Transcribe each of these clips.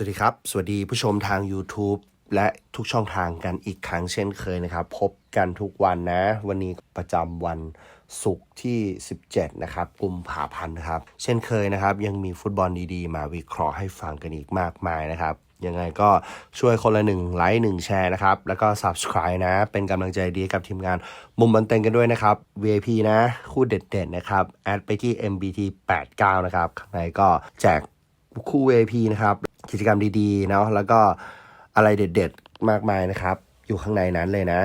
สวัสดีครับ สวัสดีผู้ชมทาง YouTube และทุกช่องทางกันอีกครั้งเช่นเคยนะครับ พบกันทุกวันนะ วันนี้ประจำวันศุกร์ที่ 17 นะครับกุมภาพันธ์นะครับ เช่นเคยนะครับ ยังมีฟุตบอลดีๆ มาวิเคราะห์ให้ฟังกันอีกมากมายนะครับ ยังไงก็ช่วยคนละหนึ่งไลค์หนึ่งแชร์นะครับ แล้วก็ Subscribe นะ เป็นกำลังใจดีกับทีมงาน มุมบันเต็งกันด้วยนะครับ VIP นะ คู่เด็ดๆนะครับ แอดไปที่ MBT 89 นะครับข้างในก็แจกคู่ VIP นะครับ กิจกรรมดีๆเนาะแล้วก็อะไรเด็ดๆมากมายนะครับ อยู่ข้างในนั้นเลยนะ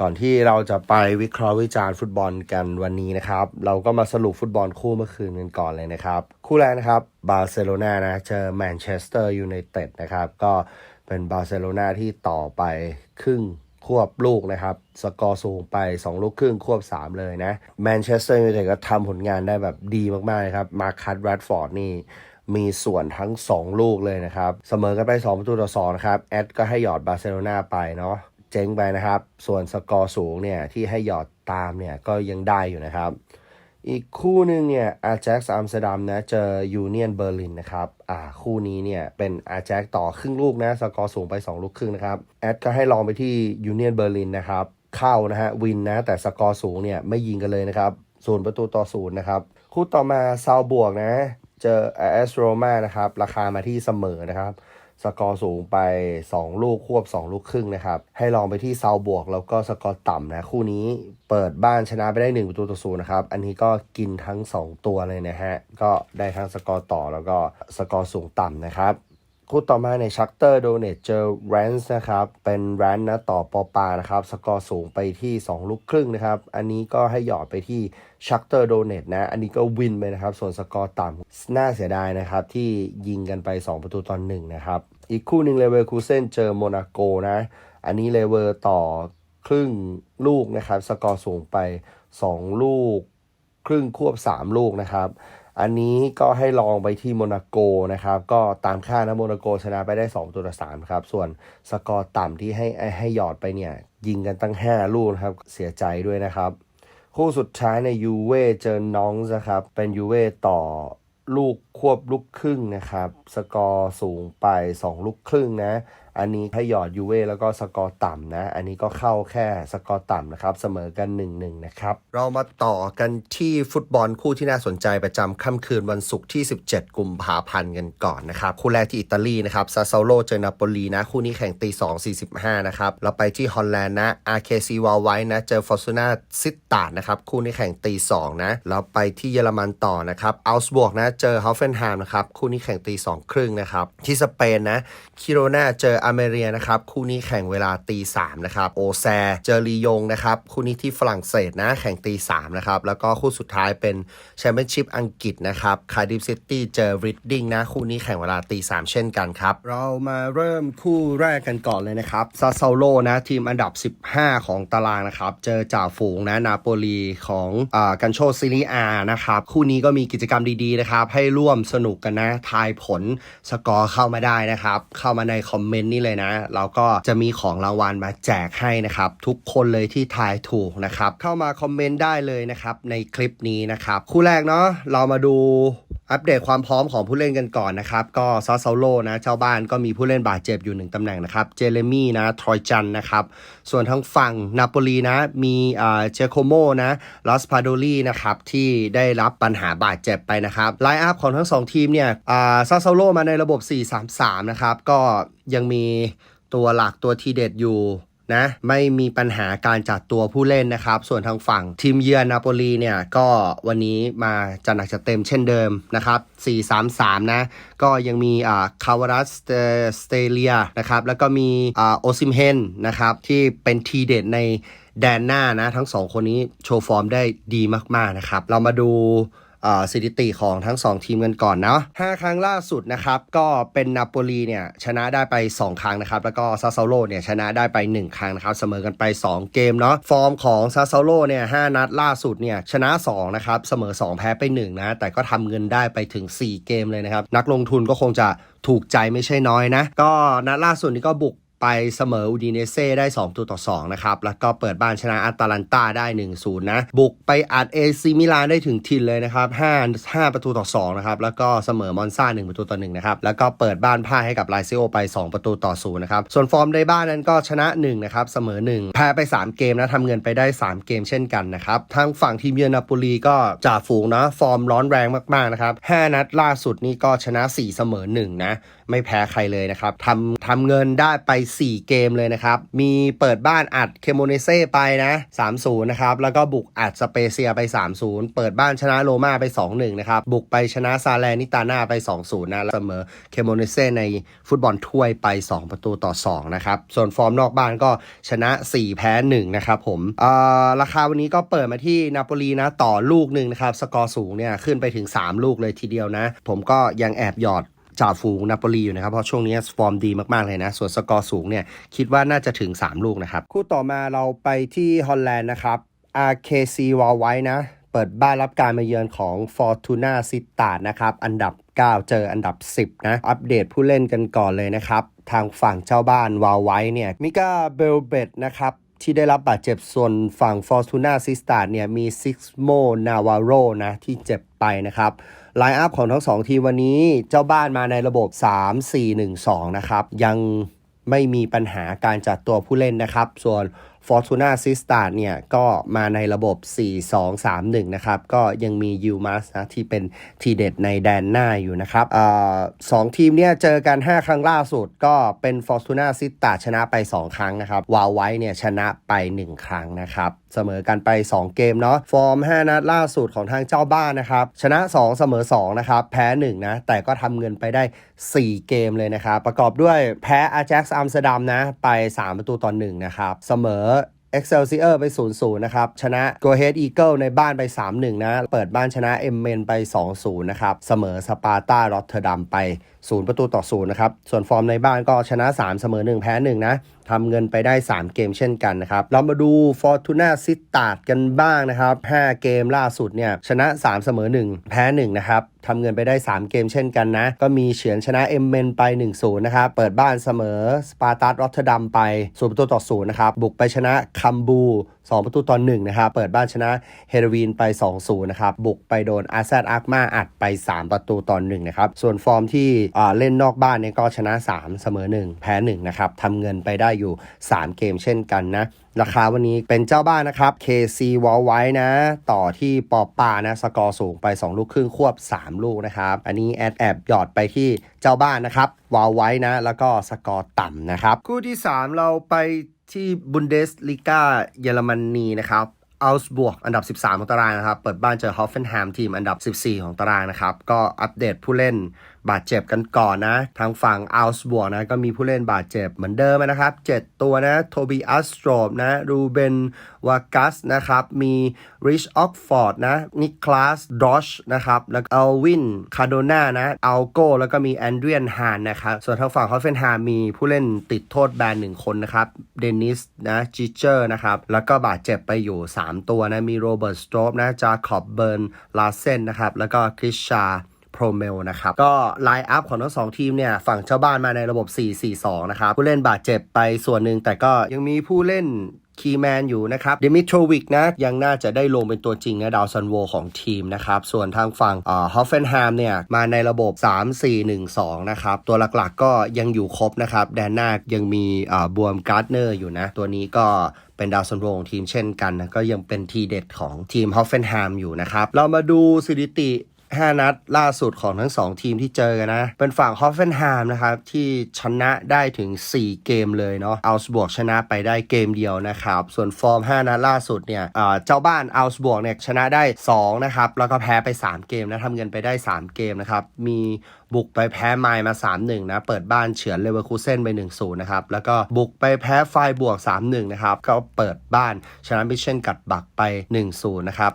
ก่อนที่เราจะไปวิเคราะห์วิจารณ์ฟุตบอลกันวันนี้นะครับ เราก็มาสรุปฟุตบอลคู่เมื่อคืนกันก่อนเลยนะครับ คู่แรกนะครับบาร์เซโลนานะเจอแมนเชสเตอร์ยูไนเต็ดนะครับ ก็เป็นบาร์เซโลนาที่ต่อไปครึ่งควบลูกนะครับ สกอร์สูงไป 2 ลูกครึ่งควบ 3 เลยนะแมนเชสเตอร์ยูไนเต็ดก็ทำผลงานได้แบบดีมากๆนะครับมาคัตแรดฟอร์ดนี่ มีส่วนทั้ง 2 ลูกเลยนะครับ เสมอกันไป 2 ประตูต่อ2นะครับ แอดก็ให้หยอดบาร์เซโลนาไปเนาะเจ๊งไปนะครับ ส่วนสกอร์สูงเนี่ยที่ให้หยอดตามเนี่ยก็ยังได้อยู่นะครับ อีกคู่หนึ่งเนี่ยอาแจ็กซ์อัมสเตอร์ดัมนะเจอยูเนียนเบอร์ลินนะครับอ่าคู่นี้เนี่ยเป็นอาแจ็กต่อครึ่งลูกนะสกอร์สูงไป 2 ลูกครึ่งนะครับแอดก็ให้ลองไปที่ยูเนียนเบอร์ลินนะครับเข้านะฮะวินนะแต่สกอร์สูงเนี่ยไม่ยิงกันเลยนะครับศูนย์ประตูต่อศูนย์นะครับคู่ต่อมาซาวบวกนะ เจอแอสโรมานะครับ ราคามาที่เสมอนะครับ สกอร์สูงไป 2 ลูกควบ 2 ลูกครึ่งนะครับ ให้ลองไปที่เซาบวก แล้วก็สกอร์ต่ำนะ คู่นี้เปิดบ้านชนะไปได้ 1 ประตูต่อศูนย์นะครับ อันนี้ก็กินทั้ง 2 ตัวเลยนะฮะ ก็ได้ทั้งสกอร์ต่อแล้วก็สกอร์สูงต่ำนะครับ คู่ต่อมาในชักเตอร์โดเนตเจอแรนส์นะครับ เป็นแรนส์นะต่อปอปานะครับ สกอร์สูงไปที่ 2 ลูกครึ่งนะครับ อันนี้ก็ให้หยอดไปที่ชักเตอร์โดเนตนะ อันนี้ก็วินไปนะครับ ส่วนสกอร์ต่ำน่าเสียดายนะครับ ที่ยิงกันไป 2 ประตูตอนหนึ่งนะครับ อีกคู่หนึ่งเลเวอร์คูเซนเจอโมนาโกนะ อันนี้เลเวอร์ต่อครึ่งลูกนะครับ สกอร์สูงไป 2 ลูก ครึ่งควบ 3 ลูกนะครับ อันนี้ก็ให้ลองไปที่โมนาโกนะครับ ก็ตามค่านะโมนาโกชนะไปได้2ตัวต่อ3ครับ ส่วนสกอร์ต่ำที่ให้ให้หยอดไปเนี่ย ยิงกันตั้ง 5 ลูกครับ เสียใจด้วยนะครับ คู่สุดท้ายในยูเว่เจอน้องนะครับ เป็นยูเว่ต่อลูกควบลูกครึ่งนะครับ สกอร์สูงไป 2 ลูกครึ่งนะ อันนี้ให้หยอดยูเว่แล้วก็สกอร์ต่ำนะ อันนี้ก็เข้าแค่สกอร์ต่ำนะครับ เสมอกัน 1-1 นะครับ เรามาต่อกันที่ฟุตบอลคู่ที่น่าสนใจประจำค่ำคืนวันศุกร์ที่ 17 กุมภาพันธ์กันก่อนนะครับ คู่แรกที่อิตาลีนะครับ ซาเซาโลเจอนาโปลีนะ คู่นี้แข่งตี 2 45 นะครับ เราไปที่ฮอลแลนด์นะ RKC วาไว้นะ เจอฟอร์ซูนาซิตตาดนะครับ คู่นี้แข่งตี 2 นะ เราไปที่เยอรมันต่อนะครับอัลสบวกนะ เจอฮอฟเฟนไฮม์นะครับ คู่นี้แข่งตี2ครึ่งนะครับ ที่สเปนนะ คิโรนาเจออเมเรียนะครับ คู่นี้แข่งเวลาตีสามนะครับ โอแซ เจอลียงนะครับ คู่นี้ที่ฝรั่งเศสนะ แข่งตีสามนะครับ แล้วก็คู่สุดท้ายเป็นแชมเปี้ยนชิพอังกฤษนะครับ คาร์ดิฟซิตี้เจอริดดิ้งนะ คู่นี้แข่งเวลาตีสามเช่นกันครับ เรามาเริ่มคู่แรกกันก่อนเลยนะครับ ซาเซาโลนะ ทีมอันดับ 15 ของตารางนะครับ เจอจ่าฝูงนะ นาโปลีของอ่ากันโชซิลีอานะครับ คู่นี้ก็มีกิจกรรมดีๆนะครับ ให้ร่วมสนุกกันนะ ทายผลสกอร์เข้ามาได้นะครับ เข้ามาในคอมเมนต์นี่เลยนะเราก็จะมีของรางวัลมาแจกให้นะครับ ทุกคนเลยที่ทายถูกนะครับ เข้ามาคอมเมนต์ได้เลยนะครับในคลิปนี้นะครับ คู่แรกเนาะเรามาดู อัปเดตความพร้อมของผู้เล่นกันก่อนนะครับ ก็ซาเซาโลนะเจ้าบ้านก็มีผู้เล่นบาดเจ็บอยู่หนึ่งตำแหน่งนะครับ เจเรมี่นะทรอยจันนะครับ ส่วนทางฝั่งนาโปลีนะ มีอ่าเจโคโมนะลอสพาโดลีนะครับ ที่ได้รับปัญหาบาดเจ็บไปนะครับไลน์อัพของทั้งสองทีมเนี่ยอ่าซาเซาโลมาในระบบ 4-3-3 นะครับ ก็ยังมีตัวหลักตัวทีเด็ดอยู่ นะไม่มีปัญหาการจัดตัวผู้เล่นนะครับ ส่วนทางฝั่งทีมเยือนนาโปลีเนี่ยก็วันนี้มาจัดหนักจัดเต็มเช่นเดิมนะครับ4-3-3 นะ ก็ยังมีอ่าคาวารัสสเตเลียนะครับ แล้วก็มีอ่าโอซิมเฮนนะครับ ที่เป็นทีเด็ดในแดนหน้านะ ทั้งสองคนนี้โชว์ฟอร์มได้ดีมาก ๆ นะครับ เรามาดู สถิติของทั้ง 2 ทีมกันก่อนเนาะ5ครั้งล่าสุดนะครับก็เป็นนาโปลีเนี่ยชนะได้ไป 2 ครั้งนะครับแล้วก็ซาเซาโลเนี่ยชนะได้ไป 1 ครั้งนะครับเสมอกันไป 2 เกมเนาะฟอร์มของซาเซาโลเนี่ย5นัดล่าสุดเนี่ยชนะ2นะครับเสมอ 2 แพ้ไป1นะแต่ก็ทำเงินได้ไปถึง 4 เกมเลยนะครับนักลงทุนก็คงจะถูกใจไม่ใช่น้อยนะ ก็นัดล่าสุดนี้ก็บุก ไปเสมออูดิเนเซ่ได้ 2 ตัวต่อ 2 นะครับ แล้วก็เปิดบ้านชนะอาตาลันตาได้ 1-0 นะ บุกไปอัดเอซิมิลานได้ถึงทินเลยนะครับ 5 5 ประตูต่อ 2 นะครับ แล้วก็เสมอมอนซ่า 1 ประตูต่อ 1 นะครับ แล้วก็เปิดบ้านพ่ายให้กับไลเซโอไป 2 ประตูต่อ 0 นะครับ ส่วนฟอร์มในบ้านนั้นก็ชนะ 1 นะครับ เสมอ 1 แพ้ไป 3 เกมนะทำเงินไปได้ 3 เกมเช่นกันนะครับ ทางฝั่งทีมเยือนนาโปลีก็จ่าฝูงนะ ฟอร์มร้อนแรงมากๆ นะครับ 5 นัดล่าสุดนี่ก็ชนะ 4 เสมอ 1 นะ ไม่แพ้ใครเลยนะครับทำทำเงินได้ไป 4 เกมเลยนะครับ มีเปิดบ้านอัดเคโมเนเซ่ไปนะ3-0นะครับ แล้วก็บุกอัดสเปเซียไป 3-0 เปิดบ้านชนะโรม่าไป 2-1 นะครับ บุกไปชนะซาแลนิตาน่าไป 2-0 นะแล้วเสมอเคโมเนเซ่ในฟุตบอลถ้วยไป 2 ประตูต่อ 2 นะครับ ส่วนฟอร์มนอกบ้านก็ชนะ 4 แพ้ 1 นะครับผมเอ่อราคาวันนี้ก็เปิดมาที่นาโปลีนะต่อลูกหนึ่งนะครับ สกอร์สูงเนี่ยขึ้นไปถึง 3 ลูกเลยทีเดียวนะ ผมก็ยังแอบหยอด จ่าฝูงนาโปลีอยู่นะครับ เพราะช่วงนี้ฟอร์มดีมาก ๆ เลยนะ ส่วนสกอร์สูงเนี่ย คิดว่าน่าจะถึง 3 ลูกนะครับ คู่ต่อมาเราไปที่ฮอลแลนด์นะครับ RKC วาไว้นะ เปิดบ้านรับการมาเยือนของ Fortuna s i t t a d นะครับ อันดับ 9 เจออันดับ 10 นะ อัปเดตผู้เล่นกันก่อนเลยนะครับ ทางฝั่งเจ้าบ้านวาไว้เนี่ยมิกาเบลเบตนะครับที่ได้รับบาดเจ็บส่วนฝั่ง Fortuna s i s t a d เนี่ยมีซิกโมนาวาโรนะที่เจ็บไปนะครับ ไลน์อัพของทั้งสองทีวันนี้เจ้าบ้านมาในระบบ 3-4-1-2 นะครับ ยังไม่มีปัญหาการจัดตัวผู้เล่นนะครับ ส่วน Fortuna s i s t a r เนี่ยก็มาในระบบ 4-2-3-1 นะครับ ก็ยังมียูมัสนะที่เป็นทีเด็ดในแดนหน้าอยู่นะครับออสองทีมเนี่ยเจอกัน 5 ครั้งล่าสุดก็เป็น Fortuna s i s t a r ชนะไป 2 ครั้งนะครับวาไว้เนี่ยชนะไป 1 ครั้งนะครับเสมอกันไป 2 เกมเนาะฟอร์ม 5 นัดล่าสุดของทางเจ้าบ้านนะครับ ชนะ 2 เสมอ 2 นะครับ แพ้ 1 นะ แต่ก็ทำเงินไปได้ 4 เกมเลยนะครับ ประกอบด้วยแพ้อาแจ็กซ์อัมสเตอร์ดัมนะ ไป 3 ประตูต่อ1นะครับ เสมอ Excelsior ไป 0-0 นะครับ ชนะ Go Ahead Eagle ในบ้านไป 3-1 นะ เปิดบ้านชนะ e m m e n ไป 2-0 นะครับ เสมอสปาร์ตารอตเทอร์ดัมไป 0 ประตูต่อ 0 นะครับ ส่วนฟอร์มในบ้านก็ชนะ 3 เสมอ 1 แพ้ 1 นะ ทำเงินไปได้ 3 เกมเช่นกันนะครับ เรามาดู Fortuna ซิตาดกันบ้างนะครับ 5 เกมล่าสุดเนี่ยชนะ 3 เสมอ 1 แพ้ 1 นะครับทำเงินไปได้ 3 เกมเช่นกันนะ ก็มีเฉือนชนะเอ็มเมนไป 1-0 นะครับ เปิดบ้านเสมอสปาร์ตัสรอตเทอร์ดัมไป0ประตูต่อ0นะครับ บุกไปชนะคัมบู2 ประตูต่อ1นะครับเปิดบ้านชนะเฮโรวีนไป 2-0 นะครับ บุกไปโดนอาแซดอาร์มาอัดไป 3 ประตูต่อ1นะครับ ส่วนฟอร์มที่เล่นนอกบ้านเนี่ยก็ชนะ 3 เสมอ 1 แพ้ 1 นะครับทำเงินไปได้อยู่ 3 เกมเช่นกันนะ ราคาวันนี้เป็นเจ้าบ้านนะครับ KC วอลไว้นะ ต่อที่ปอปานะ สกอร์สูงไป 2 ลูกครึ่งควบ 3 ลูกนะครับ อันนี้แอดแอบหยอดไปที่เจ้าบ้านนะครับวอลไว้นะ แล้วก็สกอร์ต่ำนะครับ คู่ที่ 3 เราไป ที่บุนเดสลิกาเยอรมนีนะครับ อัลส์บวกอันดับ 13 ของตารางนะครับ เปิดบ้านเจอฮอฟเฟนแฮมทีมอันดับ 14 ของตารางนะครับ ก็อัปเดตผู้เล่นบาดเจ็บกันก่อนนะ ทางฝั่งอัลส์บวกนะ ก็มีผู้เล่นบาดเจ็บเหมือนเดิมนะครับ 7 ตัวนะโทบีอัสโตรบนะรูเบนวากัสนะครับ มีริชออกฟอร์ดนะนิคลาสดอชนะครับแล้วก็อัลวินคาโดนานะอัลโกแล้วก็มีแอนเดรียนฮานนะครับ ส่วนทางฝั่งฮอฟเฟนแฮมมีผู้เล่นติดโทษแบนหนึ่งคนนะครับเดนิสนะจิเจอร์นะครับแล้วก็บาดเจ็บไปอยู่ 3ตัวนะมีโรเบิร์ตสโตรบนะจาคอบเบิร์นลาเซนนะครับแล้วก็คริชชาโปรเมลนะครับ ก็ไลน์อัพของทั้งสองทีมเนี่ย ฝั่งเจ้าบ้านมาในระบบ 4-4-2 นะครับ ผู้เล่นบาดเจ็บไปส่วนหนึ่งแต่ก็ยังมีผู้เล่น คีย์แมนอยู่นะครับเดมิทรวิกนะยังน่าจะได้ลงเป็นตัวจริงนะดาวซันโวของทีมนะครับส่วนทางฝั่งฮอฟเฟนแฮมเนี่ยมาในระบบ 3-4-1-2 นะครับ ตัวหลักๆก็ยังอยู่ครบนะครับ แดนหน้ายังมีบวมการ์ดเนอร์อยู่นะ ตัวนี้ก็เป็นดาวซันโวของทีมเช่นกันนะก็ยังเป็นทีเด็ดของทีมฮอฟเฟนแฮมอยู่นะครับ เรามาดูสถิติ 5 นัดล่าสุดของทั้ง 2 ทีมที่เจอกันนะ เป็นฝั่งฮอฟเฟนแฮมนะครับ ที่ชนะได้ถึง 4 เกมเลยเนาะอัลสบวกชนะไปได้เกมเดียวนะครับ ส่วนฟอร์ม 5 นัดล่าสุดเนี่ยเจ้าบ้านอัลสบวกเนี่ยชนะได้ 2 นะครับ แล้วก็แพ้ไป 3 เกมนะทำเงินไปได้ 3 เกมนะครับ มีบุกไปแพ้ไมล์มา 3-1 นะ เปิดบ้านเฉือนเลเวอร์คูเซนไป 1-0 นะครับ แล้วก็บุกไปแพ้ไฟบวก 3-1 นะครับ ก็เปิดบ้านชนะมิเชนกัดบักไป 1-0 นะครับ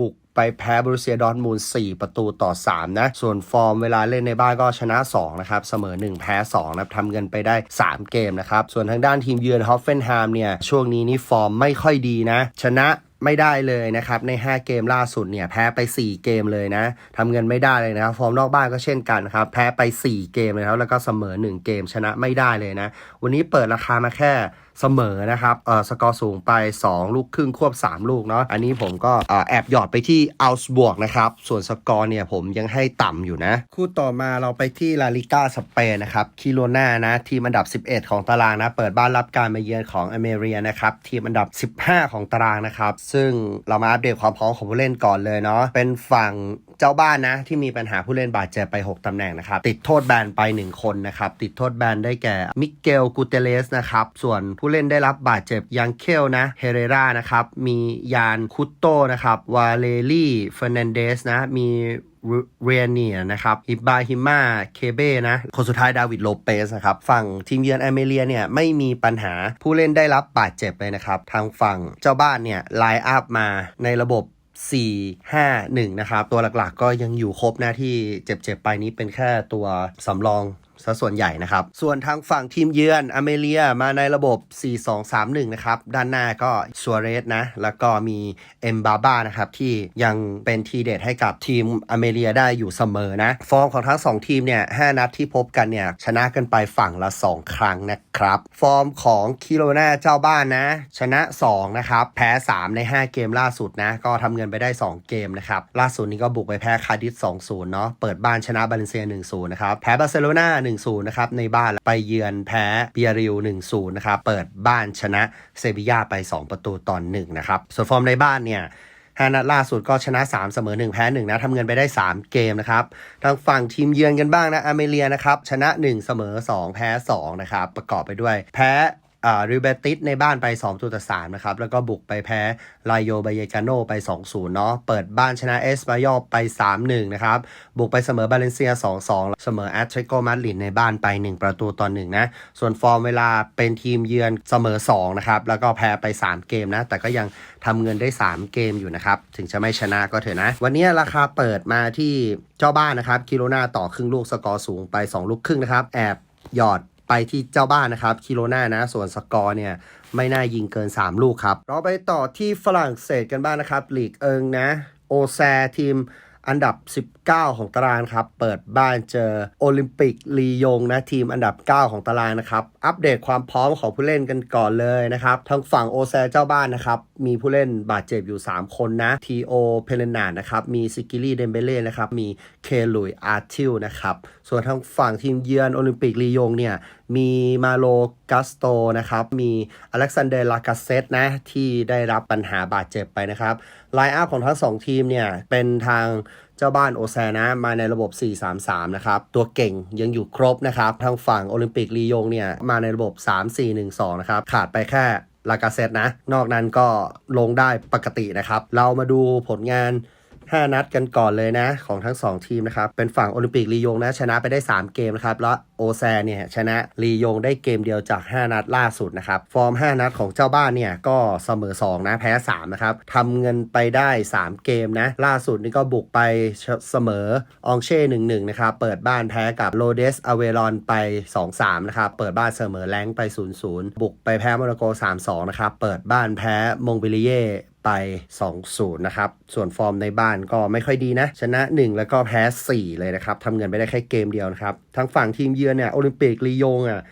บุก ไปแพ้บรูเซียดอร์ทมูล 4 ประตูต่อ 3 นะ ส่วนฟอร์มเวลาเล่นในบ้านก็ชนะ 2 นะครับ เสมอ 1 แพ้ 2 นะครับทำเงินไปได้ 3 เกมนะครับ ส่วนทางด้านทีมเยือนฮอฟเฟนแฮมเนี่ย ช่วงนี้นี่ฟอร์มไม่ค่อยดีนะ ชนะไม่ได้เลยนะครับ ใน 5 เกมล่าสุดเนี่ยแพ้ไป 4 เกมเลยนะทำเงินไม่ได้เลยนะครับ ฟอร์มนอกบ้านก็เช่นกันครับ แพ้ไป 4 เกมเลยครับแล้วก็เสมอ 1 เกมชนะไม่ได้เลยนะ วันนี้เปิดราคามาแค่ เสมอนะครับเออสกอร์สูงไป 2 ลูกครึ่งควบ 3 ลูกเนาะอันนี้ผมก็แอบหยอดไปที่อัลส์บวกนะครับ ส่วนสกอร์เนี่ยผมยังให้ต่ำอยู่นะ คู่ต่อมาเราไปที่ลาลิก้าสเปนนะครับคิโลนานะ ทีมอันดับ 11 ของตารางนะ เปิดบ้านรับการมาเยือนของอเมเรียนะครับ ทีมอันดับ 15 ของตารางนะครับ ซึ่งเรามาอัปเดตความพร้อมของผู้เล่นก่อนเลยเนาะเป็นฝั่ง เจ้าบ้านนะ ที่มีปัญหาผู้เล่นบาดเจ็บไป 6ตำแหน่งนะครับ ติดโทษแบนไป 1 คนนะครับ ติดโทษแบนได้แก่มิเกลกูเตเลสนะครับ ส่วนผู้เล่นได้รับบาดเจ็บยังเคลนะเฮเรรานะครับ มียานคุตโตนะครับวาเลลี่เฟอร์นันเดสนะมีเรียเนียนะครับอิบาฮิมาเคเบ้นะ คนสุดท้ายดาวิดโลเปสนะครับ ฝั่งทีมเยือนอเมเรียเนี่ยไม่มีปัญหาผู้เล่นได้รับบาดเจ็บเลยนะครับ ทางฝั่งเจ้าบ้านเนี่ยไลน์อัพมาในระบบ 4 5 1 นะครับ ตัวหลักๆก็ยังอยู่ครบหน้าที่เจ็บๆไปนี้เป็นแค่ตัวสำรอง ซะส่วนใหญ่นะครับ ส่วนทางฝั่งทีมเยือนอเมเรียมาในระบบ 4-2-3-1 นะครับ ด้านหน้าก็ซัวเรสนะ แล้วก็มีเอ็มบาบ้านะครับที่ยังเป็นทีเด็ดให้กับทีมอเมเรียได้อยู่เสมอนะ ฟอร์มของทั้ง 2 ทีมเนี่ย 5 นัดที่พบกันเนี่ยชนะกันไปฝั่งละ 2 ครั้งนะครับ ฟอร์มของคิโรนาเจ้าบ้านนะ ชนะ 2 นะครับ แพ้ 3 ใน 5 เกมล่าสุดนะ ก็ทำเงินไปได้ 2 เกมนะครับ ล่าสุดนี้ก็บุกไปแพ้คาร์ดิส2-0 เนาะเปิดบ้านชนะบาเลนเซีย1-0 นะครับ แพ้บาร์เซโลนา1-0นะครับในบ้านไปเยือนแพ้เบียริว1-0นะครับเปิดบ้านชนะเซบียาไป 2 ประตูตอน1นะครับส่วนฟอร์มในบ้านเนี่ยห้านัดล่าสุดก็ชนะ 3 เสมอ 1 แพ้1นะทำเงินไปได้ 3 เกมนะครับทางฝั่งทีมเยือนกันบ้างนะอเมเรียนะครับ ชนะ 1 เสมอ 2 แพ้ 2 นะครับ ประกอบไปด้วย แพ้ อริเบติสในบ้านไป 2 ตัวต่อ3นะครับ แล้วก็บุกไปแพ้ลายโยบายกาโนไป 2-0 เนาะ เปิดบ้านชนะเอสปายอลไป 3-1 นะครับ บุกไปเสมอบาเลนเซีย 2-2 เสมอแอตเลติโกมาดริดในบ้านไป 1 ประตูต่อ1นะ ส่วนฟอร์มเวลาเป็นทีมเยือนเสมอ2นะครับ แล้วก็แพ้ไป 3 เกมนะ แต่ก็ยังทำเงินได้ 3 เกมอยู่นะครับ ถึงจะไม่ชนะก็เถอะนะ วันนี้ราคาเปิดมาที่เจ้าบ้านนะครับคิโลนาต่อครึ่งลูกสกอร์สูงไป 2 ลูกครึ่งนะครับ แอบหยอด ไปที่เจ้าบ้านนะครับคิโรนานะ ส่วนสกอร์เนี่ยไม่น่ายิงเกิน 3 ลูกครับ เราไปต่อที่ฝรั่งเศสกันบ้างนะครับลีกเอิงนะ โอแซทีมอันดับ 9 ของตารางครับ เปิดบ้านเจอโอลิมปิกลียงนะทีมอันดับ 9 ของตารางนะครับ อัปเดตความพร้อมของผู้เล่นกันก่อนเลยนะครับ ทางฝั่งโอแซเจ้าบ้านนะครับ มีผู้เล่นบาดเจ็บอยู่ 3 คนนะทีโอเพเลนานะครับ มีซิกิลี่เดมเบเล่นะครับ มีเคลุยอาร์ทิลนะครับ ส่วนทางฝั่งทีมเยือนโอลิมปิกลียงเนี่ยมีมาโลกัสโตนะครับ มีอเล็กซานเดอร์ลากาเซตนะที่ได้รับปัญหาบาดเจ็บไปนะครับไลน์อัพของทั้ง 2 ทีมเนี่ยเป็นทาง เจ้าบ้านโอแซนะมาในระบบ 4-3-3 นะครับ ตัวเก่งยังอยู่ครบนะครับ ทางฝั่งโอลิมปิกลียงเนี่ยมาในระบบ 3-4-1-2 นะครับ ขาดไปแค่ลากาเซตนะ นอกนั้นก็ลงได้ปกตินะครับ เรามาดูผลงาน 5 นัดกันก่อนเลยนะ ของทั้ง 2 ทีมนะครับ เป็นฝั่งโอลิมปิกลียงนะ ชนะไปได้ 3 เกมนะครับ แล้วโอแซเนี่ยชนะลียงได้เกมเดียวจาก 5 นัดล่าสุดนะครับ ฟอร์ม 5 นัดของเจ้าบ้านเนี่ยก็เสมอ 2 นะ แพ้ 3 นะครับทำเงินไปได้ 3 เกมนะ ล่าสุดนี่ก็บุกไปเสมอองเช่1-1นะครับ เปิดบ้านแพ้กับโรเดสอเวรอนไป 2-3 นะครับ เปิดบ้านเสมอแรงไป 0-0 บุกไปแพ้โมนาโก 3-2 นะครับ เปิดบ้านแพ้มงบิลิเย่ ไป 2-0 นะครับ ส่วนฟอร์มในบ้านก็ไม่ค่อยดีนะ ชนะ 1 แล้วก็แพ้ 4 เลยนะครับทำเงินไปได้แค่เกมเดียวนะครับ ทั้งฝั่งทีมเยือนเนี่ยโอลิมปิกลียงอะ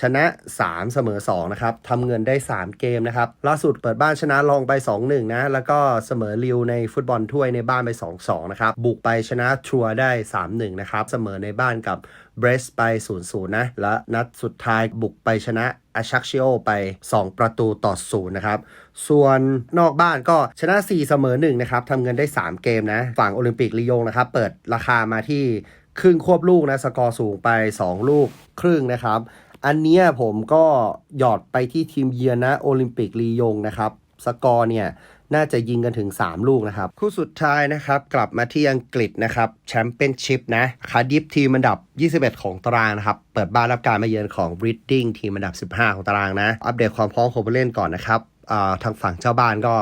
ชนะ 3 เสมอ2นะครับทำเงินได้ 3 เกมนะครับล่าสุดเปิดบ้านชนะลองไป 2-1 นะ แล้วก็เสมอริวในฟุตบอลถ้วยในบ้านไป 2-2 นะครับ บุกไปชนะทัวร์ได้ 3-1 นะครับ เสมอในบ้านกับเบรสไป 0-0 นะ และนัดสุดท้ายบุกไปชนะอาชักชิโอไป 2 ประตูต่อ0นะครับ ส่วนนอกบ้านก็ชนะ 4 เสมอ1นะครับทำเงินได้ 3 เกมนะ ฝั่งโอลิมปิกลียงนะครับ เปิดราคามาที่ครึ่งควบลูกนะ สกอร์สูงไป 2 ลูกครึ่งนะครับ อันเนี้ยผมก็หยอดไปที่ทีมเยือนนะโอลิมปิกลียงนะครับ สกอร์เนี่ยน่าจะยิงกันถึง 3 ลูกนะครับ คู่สุดท้ายนะครับ กลับมาที่อังกฤษนะครับแชมเปี้ยนชิพนะคาร์ดิฟทีมอันดับ 21 ของตารางนะครับ เปิดบ้านรับการมาเยือนของบริดดิ้งทีมอันดับ 15 ของตารางนะ อัปเดตความพร้อมของผู้เล่นก่อนนะครับทางฝั่งเจ้าบ้านก็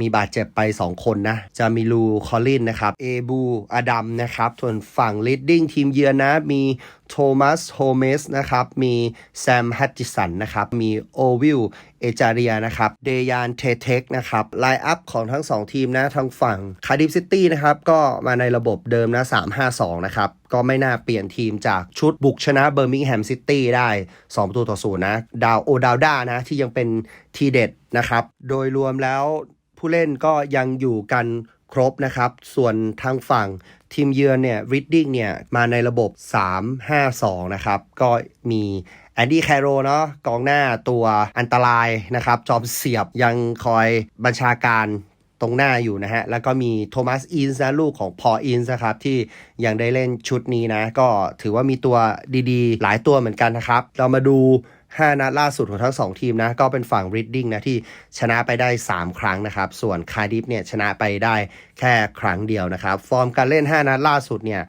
มีบาดเจ็บไป 2 คนนะ จะมีลูคอลลินนะครับ เอบูอดัมนะครับ ส่วนฝั่งลีดดิ้งทีมเยือนนะ มีโทมัสโฮเมสนะครับ มีแซมฮัตจิสันนะครับ มีโอวิลเอจาเรียนะครับ เดยานเทเทคนะครับไลน์อัพของทั้ง 2 ทีมนะ ทางฝั่งคาร์ดิฟซิตี้นะครับ ก็มาในระบบเดิมนะ 3-5-2 นะครับ ก็ไม่น่าเปลี่ยนทีมจากชุดบุกชนะเบอร์มิงแฮมซิตี้ได้ 2 ประตูต่อศูนย์นะ ดาวโอดาวด้านะ ที่ยังเป็นทีเด็ดนะครับ โดยรวมแล้ว ผู้เล่นก็ยังอยู่กันครบนะครับ ส่วนทางฝั่งทีมเยือนเนี่ยริดดิ้งเนี่ยมาในระบบ 3-5-2 นะครับ ก็มีแอนดี้แคโรเนาะกองหน้าตัวอันตรายนะครับ จอมเสียบยังคอยบัญชาการตรงหน้าอยู่นะฮะ แล้วก็มีโทมัสอินส์นะลูกของพออินส์นะครับ ที่ยังได้เล่นชุดนี้นะ ก็ถือว่ามีตัวดีๆ หลายตัวเหมือนกันนะครับ เรามาดู 5 นัดล่าสุดของทั้ง 2 ทีมนะ ก็เป็นฝั่งริดดิ้งนะที่ชนะไปได้ 3 ครั้งนะครับ ส่วนคาร์ดิฟเนี่ยชนะไปได้แค่ครั้งเดียวนะครับ ฟอร์มการเล่น 5 นัดล่าสุดเนี่ย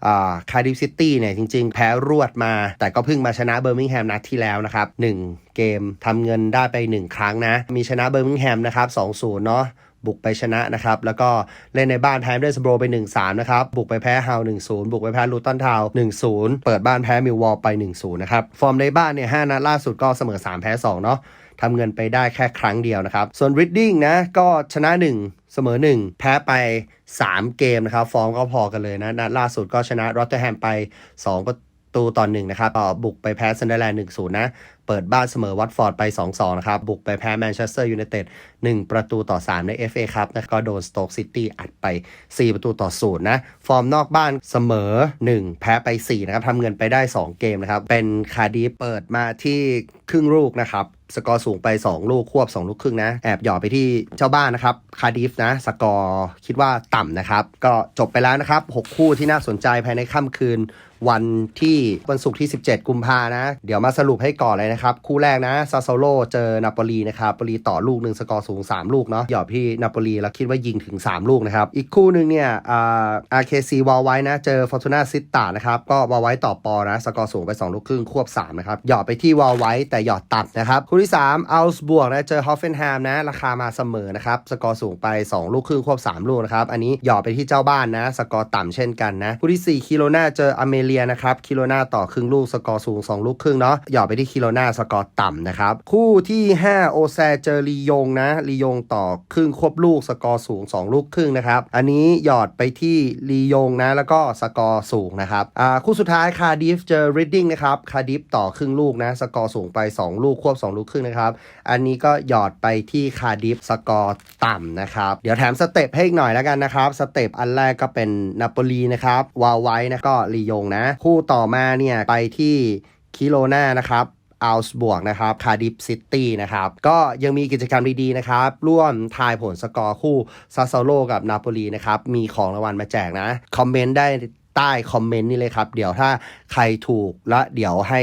คาร์ดิฟซิตี้เนี่ยจริง ๆ แพ้รวดมา แต่ก็เพิ่งมาชนะเบอร์มิงแฮมนัดที่แล้วนะครับ 1 เกมทำเงินได้ไป 1 ครั้งนะ มีชนะเบอร์มิงแฮมนะครับ 2-0 เนาะ บุกไปชนะนะครับ แล้วก็เล่นในบ้านแพ้เดสโบรไป 1-3 นะครับ บุกไปแพ้ฮาว1-0 บุกไปแพ้ลูตันทาวน์1-0 เปิดบ้านแพ้มิลวอลไป 1-0 นะครับ ฟอร์มในบ้านเนี่ย5นัดล่าสุดก็เสมอ 3 แพ้ 2 เนาะทำเงินไปได้แค่ครั้งเดียวนะครับ ส่วน Reading นะ ก็ชนะ 1 เสมอ 1 แพ้ไป 3 เกมนะครับ ฟอร์มก็พอกันเลยนะ นัดล่าสุดก็ชนะรอตเตอร์แฮมไป2ประตูต่อหนึ่งนะครับบุกไปแพ้ซันเดอร์แลนด์1-0นะ เปิดบ้านเสมอวัตฟอร์ดไป 2-2 นะครับ บุกไปแพ้แมนเชสเตอร์ยูไนเต็ด1ประตูต่อ 3 ใน FA ครับนะก็โดนสโต๊กซิตี้อัดไป 4 ประตูต่อ0นะ ฟอร์มนอกบ้านเสมอ 1 แพ้ไป 4 นะครับทำเงินไปได้ 2 เกมนะครับ เป็นคาร์ดีเปิดมาที่ครึ่งลูกนะครับสกอร์สูงไป 2 ลูกควบ 2 ลูกครึ่งนะ แอบหยอดไปที่เจ้าบ้านนะครับ คาร์ดิฟนะ สกอร์คิดว่าต่ำนะครับ ก็จบไปแล้วนะครับ 6 คู่ที่น่าสนใจภายในค่ำคืน วันที่วันศุกร์ที่ 17 กุมภานะ เดี๋ยวมาสรุปให้ก่อนเลยนะครับ คู่แรกนะซาโซโลเจอนาโปลีนะครับนาโปลีต่อลูกหนึ่งสกอร์สูง 3 ลูกเนาะหยอดพี่นาโปลีแล้วคิดว่ายิงถึง 3 ลูกนะครับ อีกคู่หนึ่งเนี่ยอ่า RKC วอลไว้นะ เจอฟอร์ตูน่าซิตตานะครับ ก็วอลไว้ต่อปอนะสกอร์สูงไป 2 ลูกครึ่งควบ 3 นะครับ หยอดไปที่วอลไว้แต่หยอดตัดนะครับ คู่ที่3อัลส์บวกนะเจอฮอฟเฟนแฮมนะราคามาเสมอนะครับสกอร์สูงไป 2 ลูกครึ่งควบ 3 ลูกนะครับอันนี้หยอดไปที่เจ้าบ้านนะสกอร์ต่ำเช่นกันนะคู่ที่4คิโลนาเจออเมเลียนะครับคิโลนาต่อครึ่งลูกสกอร์สูง 2 ลูกครึ่งเนาะหยอดไปที่คิโลนาสกอร์ต่ำนะครับ คู่ที่ 5 โอแซเจอลียงนะลียงต่อครึ่งควบลูกสกอร์สูง 2 ลูกครึ่งนะครับ อันนี้หยอดไปที่ลียงนะแล้วก็สกอร์สูงนะครับอ่าคู่สุดท้ายคาร์ดิฟเจอริดดิ้งนะครับคาร์ดิฟต่อครึ่งลูกนะสกอร์สูงไป 2 ลูกควบ 2 ลูกครึ่งนะครับ อันนี้ก็หยอดไปที่คาร์ดิฟสกอร์ต่ำนะครับ เดี๋ยวแถมสเต็ปให้อีกหน่อยแล้วกันนะครับสเต็ปอันแรกก็เป็นนาโปลีนะครับวาไว้นะก็ลียงนะ คู่ต่อมาเนี่ยไปที่คิโลนานะครับ อัลส์บวกนะครับคาร์ดิฟซิตี้นะครับก็ยังมีกิจกรรมดีๆนะครับ ร่วมทายผลสกอร์คู่ซาซาโลกับนาโปลีนะครับ มีของรางวัลมาแจกนะ คอมเมนต์ได้ใต้คอมเมนต์นี่เลยครับ เดี๋ยวถ้าใครถูกและเดี๋ยวให้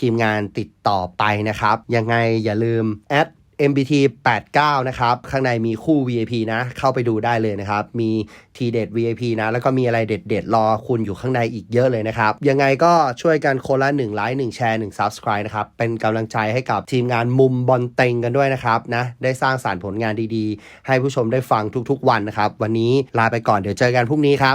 ทีมงานติดต่อไปนะครับ ยังไงอย่าลืมแอด MBT 89 นะครับ ข้างในมีคู่ VIP นะ เข้าไปดูได้เลยนะครับ มีทีเด็ด VIP นะ แล้วก็มีอะไรเด็ดๆ รอคุณอยู่ข้างในอีกเยอะเลยนะครับ ยังไงก็ช่วยกันคนละ1ไลค์1แชร์1 Subscribe นะครับ เป็นกำลังใจให้กับทีมงานมุมบอลเต็งกันด้วยนะครับนะ ได้สร้างสารรค์ผลงานดีๆ ให้ผู้ชมได้ฟังทุกๆวันนะครับ วันนี้ลาไปก่อน เดี๋ยวเจอกันพรุ่งนี้ครับ